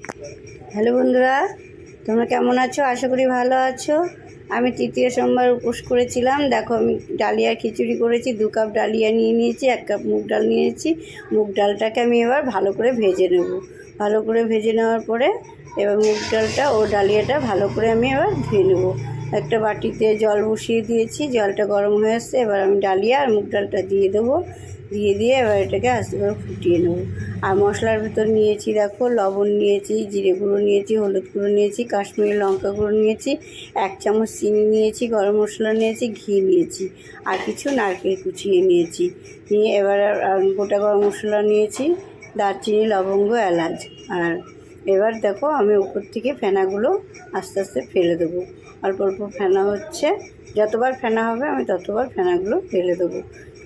Hello বন্ধুরা, তোমরা কেমন আছো? আশা করি ভালো আছো। আমি তৃতীয় সোমবার উপোস করেছিলাম। দেখো, আমি ডালিয়া খিচুড়ি করেছি, দু কাপ ডালিয়া নিয়ে নিয়েছি, এক কাপ মুগ ডাল নিয়েছি। মুগ ডালটাকে আমি এবার ভালো করে ভেজে নেব। ভালো করে ভেজে নেওয়ার পরে এবার মুগ ডালটা ও ডালিয়াটা ভালো করে আমি এবার ধুয়ে নেব। একটা বাটিতে জল বসিয়ে দিয়েছি, জলটা গরম হয়ে আসছে, এবার আমি ডালিয়া আর মুগ ডালটা দিয়ে দেবো। দিয়ে দিয়ে এবার এটাকে আস্তে করে ফুটিয়ে নেব। আর মশলার ভিতর নিয়েছি দেখো, লবণ নিয়েছি, জিরে গুঁড়ো নিয়েছি, হলুদ গুঁড়ো নিয়েছি, কাশ্মীরি লঙ্কা গুঁড়ো নিয়েছি, এক চামচ চিনি নিয়েছি, গরম মশলা নিয়েছি, ঘি নিয়েছি, আর কিছু নারকেল কুচিয়ে নিয়েছি। নিয়ে এবার গোটা গরম মশলা নিয়েছি, দারচিনি, লবঙ্গ, এলাচ, আর এবার দেখো আমি উপর থেকে ফেনাগুলো আস্তে আস্তে ফেলে দেবো। অল্প অল্প ফেনা হচ্ছে, যতবার ফেনা হবে আমি ততবার ফেনাগুলো ফেলে দেবো।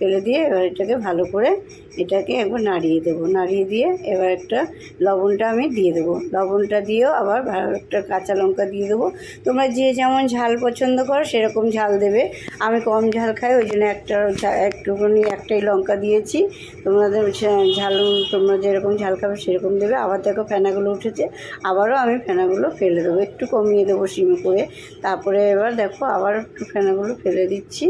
ফেলে দিয়ে এবার এটাকে ভালো করে এটাকে একবার নাড়িয়ে দেবো। নাড়িয়ে দিয়ে এবার একটা লবণটা আমি দিয়ে দেবো। লবণটা দিয়েও আবার ভালো একটা কাঁচা লঙ্কা দিয়ে দেবো। তোমরা যে যেমন ঝাল পছন্দ করো সেরকম ঝাল দেবে। আমি কম ঝাল খাই, ওই জন্য একটা একটুখানি একটাই লঙ্কা দিয়েছি। তোমাদের ঝাল, তোমরা যেরকম ঝাল খাবে সেরকম দেবে। আবার দেখো ফেনাগুলো উঠেছে, আবারও আমি ফেনাগুলো ফেলে দেবো। একটু কমিয়ে দেবো সিমে করে। তারপরে এবার দেখো আবার একটু ফেনাগুলো ফেলে দিচ্ছি।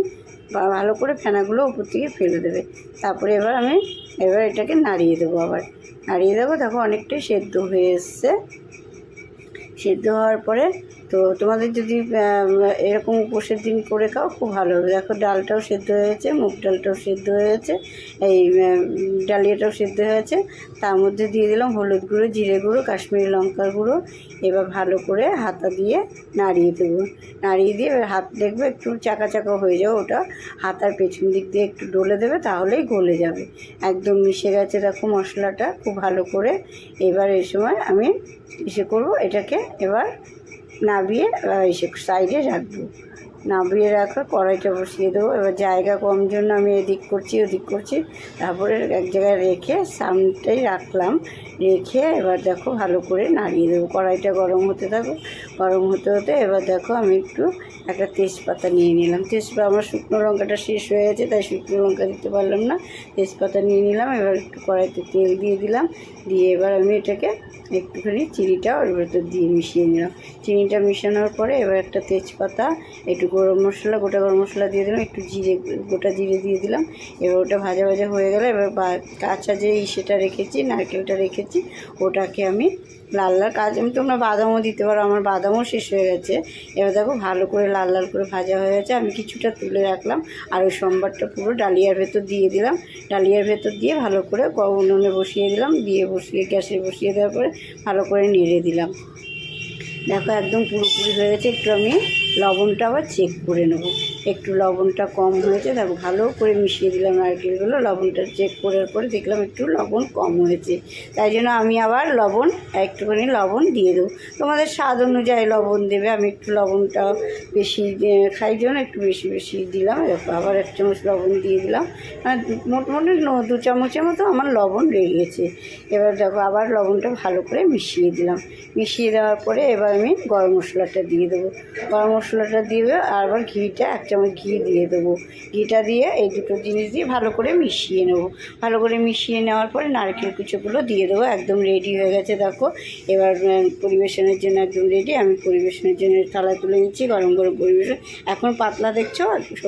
ভালো করে ফেনাগুলো উপর থেকে ফেলে দেবে। তারপরে এবার আমি, এবার এটাকে নাড়িয়ে দেবো আবার। নাড়িয়ে দেবো, দেখো অনেকটাই সেদ্ধ হয়ে এসছে। সেদ্ধ হওয়ার পরে তো তোমাদের যদি এরকম উপোসের দিন করে খাও, খুব ভালো হবে। দেখো, ডালটাও সেদ্ধ হয়েছে, মুগ ডালটাও সেদ্ধ হয়েছে, এই ডালিয়াটাও সেদ্ধ হয়েছে। তার মধ্যে দিয়ে দিলাম হলুদ গুঁড়ো, জিরে গুঁড়ো, কাশ্মীরি লঙ্কার গুঁড়ো। এবার ভালো করে হাতা দিয়ে নাড়িয়ে দেবো। নাড়িয়ে দিয়ে এবার হাত দেখবে একটু চাকা চাকা হয়ে যাবে ওটা। হাতার পেছন দিক দিয়ে একটু ডলে দেবে, তাহলেই গলে যাবে। একদম মিশে গেছে দেখো মশলাটা, খুব ভালো করে। এবার এই সময় আমি ইসে করব, এটাকে এবার আহ, এসে সাইডে রাখব। নাবিয়ে রাখা, কড়াইটা বসিয়ে দেবো। এবার জায়গা কম জন্য আমি এদিক করছি, ওদিক করছি। তারপরে এক জায়গায় রেখে সামনেটাই রাখলাম। রেখে এবার দেখো ভালো করে নাড়িয়ে দেবো। কড়াইটা গরম হতে থাকো। গরম হতে হতে এবার দেখো আমি একটু একটা তেজপাতা নিয়ে নিলাম। তেজপাতা আমার শুকনো লঙ্কাটা শেষ হয়ে গেছে, তাই শুকনো লঙ্কা দিতে পারলাম না। তেজপাতা নিয়ে নিলাম, এবার একটু কড়াইতে তেল দিয়ে দিলাম। দিয়ে এবার আমি এটাকে একটুখানি চিনিটা ওর ভেতর দিয়ে মিশিয়ে নিলাম। চিনিটা মিশানোর পরে এবার একটা তেজপাতা, একটু গরম মশলা, গোটা গরম মশলা দিয়ে দিলাম, একটু জিরে, গোটা জিরে দিয়ে দিলাম। এবার ওটা ভাজা ভাজা হয়ে গেলে এবার কাঁচা যে ইসেটা রেখেছি, নারকেলটা রেখেছি, ওটাকে আমি লাল লাল কাজ আমি তোমরা বাদামও দিতে পারো, আমার বাদামও শেষ হয়ে গেছে। এবার দেখো ভালো করে লাল লাল করে ভাজা হয়ে গেছে, আমি কিছুটা তুলে রাখলাম, আর ওই সোমবারটা পুরো ডালিয়ার ভেতর দিয়ে দিলাম। ডালিয়ার ভেতর দিয়ে ভালো করে উনুনে বসিয়ে দিলাম, দিয়ে বসিয়ে, গ্যাসে বসিয়ে দেওয়ার পরে ভালো করে নেড়ে দিলাম। দেখো একদম পুরোপুরি হয়ে গেছে, একটু আমি লবণটা আবার চেক করে নেব। একটু লবণটা কম হয়েছে, দেখো ভালো করে মিশিয়ে দিলাম নারকেলগুলো। লবণটা চেক করার পরে দেখলাম একটু লবণ কম হয়েছে। তাই জন্য আমি আবার লবণ, একটুখানি লবণ দিয়ে দেবো। তোমাদের স্বাদ অনুযায়ী লবণ দেবে, আমি একটু লবণটা বেশি খাই জন্য একটু বেশি বেশি দিলাম। দেখো আবার এক চামচ লবণ দিয়ে দিলাম। মানে মোটামুটি দু চামচের মতো আমার লবণ লেগে গেছে। এবার দেখো আবার লবণটা ভালো করে মিশিয়ে দিলাম। মিশিয়ে দেওয়ার পরে এবার আমি গরম মশলাটা দিয়ে দেবো। গরম মশলাটা দিয়ে আবার ঘিটা এক চামচ ঘি দিয়ে দেবো। ঘিটা দিয়ে এই দুটো জিনিস দিয়ে ভালো করে মিশিয়ে নেব। ভালো করে মিশিয়ে নেওয়ার পরে নারকেল কুচোগুলো দিয়ে দেবো। একদম রেডি হয়ে গেছে, দেখো। এবার পরিবেশনের জন্য একদম রেডি আমি পরিবেশনের জন্য থালায় তুলে নিচ্ছি, গরম গরম পরিবেশন। এখন পাতলা দেখছ?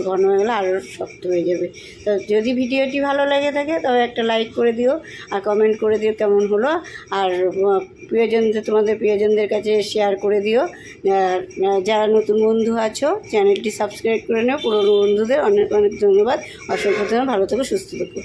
ঘন হয়ে গেলে আরও শক্ত হয়ে যাবে। তো যদি ভিডিওটি ভালো লেগে থাকে, তবে একটা লাইক করে দিও আর কমেন্ট করে দিও কেমন হলো। আর প্রিয়জনদের তোমাদের প্রিয়জনদের কাছে শেয়ার করে দিও। যারা নতুন বন্ধু আছো, চ্যানেলটি সাবস্ক্রাইব করে নেও। পুরনো বন্ধুদের অনেক অনেক ধন্যবাদ। অসংখ্য ভালো থেকো, সুস্থ থেকো।